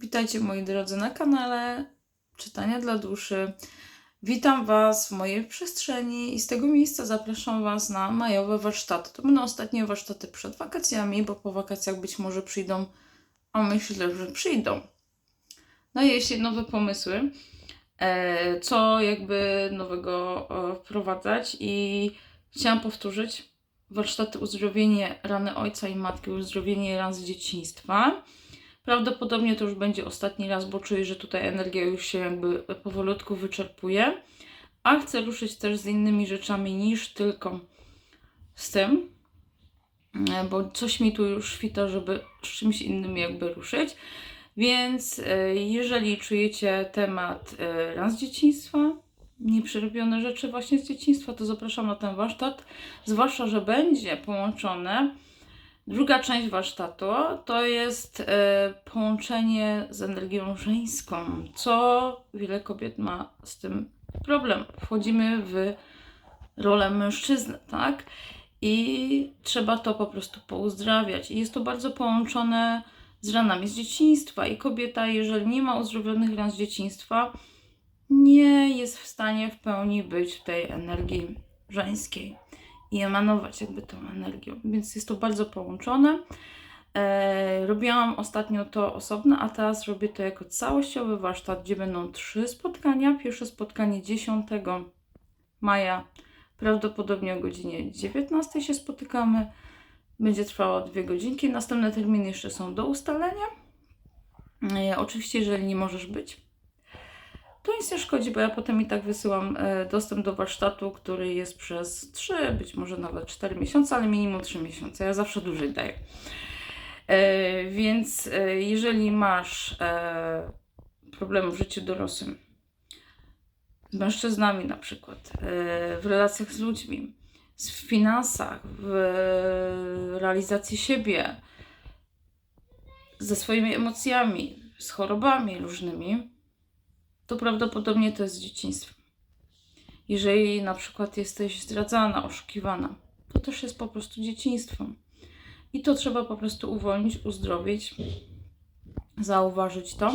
Witajcie moi drodzy na kanale Czytania dla Duszy. Witam Was w mojej przestrzeni i z tego miejsca zapraszam Was na majowe warsztaty. To będą ostatnie warsztaty przed wakacjami, bo po wakacjach być może przyjdą, a myślę, że przyjdą. No i jeśli nowe pomysły, e, co jakby nowego e, wprowadzać i chciałam powtórzyć warsztaty uzdrowienie rany ojca i matki, uzdrowienie ran z dzieciństwa. Prawdopodobnie to już będzie ostatni raz, bo czuję, że tutaj energia już się jakby powolutku wyczerpuje. A chcę ruszyć też z innymi rzeczami niż tylko z tym, e, bo coś mi tu już świta, żeby z czymś innym jakby ruszyć. Więc e, jeżeli czujecie temat e, ran z dzieciństwa, nieprzerobione rzeczy właśnie z dzieciństwa, to zapraszam na ten warsztat. Zwłaszcza, że będzie połączone Druga część warsztatu to jest e, połączenie z energią żeńską, co wiele kobiet ma z tym problem. Wchodzimy w rolę mężczyzny, tak? I trzeba to po prostu pouzdrawiać. I jest to bardzo połączone z ranami z dzieciństwa. I kobieta, jeżeli nie ma uzdrowionych ran z dzieciństwa, nie jest w stanie w pełni być w tej energii żeńskiej i emanować jakby tą energią. Więc jest to bardzo połączone. E, robiłam ostatnio to osobno, a teraz robię to jako całościowy warsztat, gdzie będą trzy spotkania. Pierwsze spotkanie 10 maja, prawdopodobnie o godzinie 19 się spotykamy. Będzie trwało dwie godzinki. Następne terminy jeszcze są do ustalenia. E, oczywiście, jeżeli nie możesz być, to nic nie szkodzi, bo ja potem i tak wysyłam e, dostęp do warsztatu, który jest przez 3, być może nawet 4 miesiące, ale minimum 3 miesiące. Ja zawsze dłużej daję. E, więc e, jeżeli masz problemy w życiu dorosłym, z mężczyznami na przykład, w relacjach z ludźmi, w finansach, w realizacji siebie, ze swoimi emocjami, z chorobami różnymi, to prawdopodobnie to jest dzieciństwo. Jeżeli na przykład jesteś zdradzana, oszukiwana, to też jest po prostu dzieciństwo. I to trzeba po prostu uwolnić, uzdrowić, zauważyć to,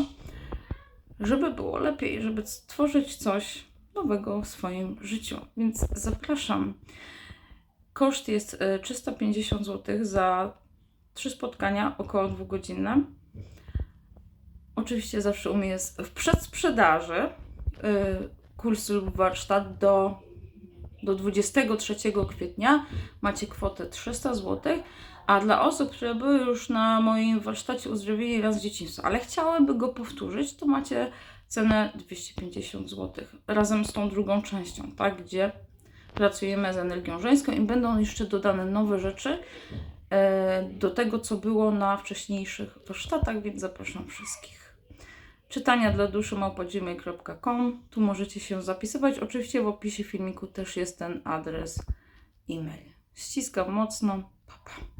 żeby było lepiej, żeby stworzyć coś nowego w swoim życiu. Więc zapraszam. Koszt jest 350 zł za trzy spotkania, około dwugodzinne. Oczywiście zawsze u mnie jest w przedsprzedaży yy, kurs lub warsztat do, do 23 kwietnia. Macie kwotę 300 zł. A dla osób, które były już na moim warsztacie uzdrowienie raz dzieciństwa, ale chciałyby go powtórzyć, to macie cenę 250 zł razem z tą drugą częścią, tak, gdzie pracujemy z energią żeńską i będą jeszcze dodane nowe rzeczy e, do tego, co było na wcześniejszych warsztatach, więc zapraszam wszystkich czytania dla duszy małpodziemy.com. Tu możecie się zapisywać. Oczywiście w opisie filmiku też jest ten adres e-mail. Ściskam mocno. Pa, pa.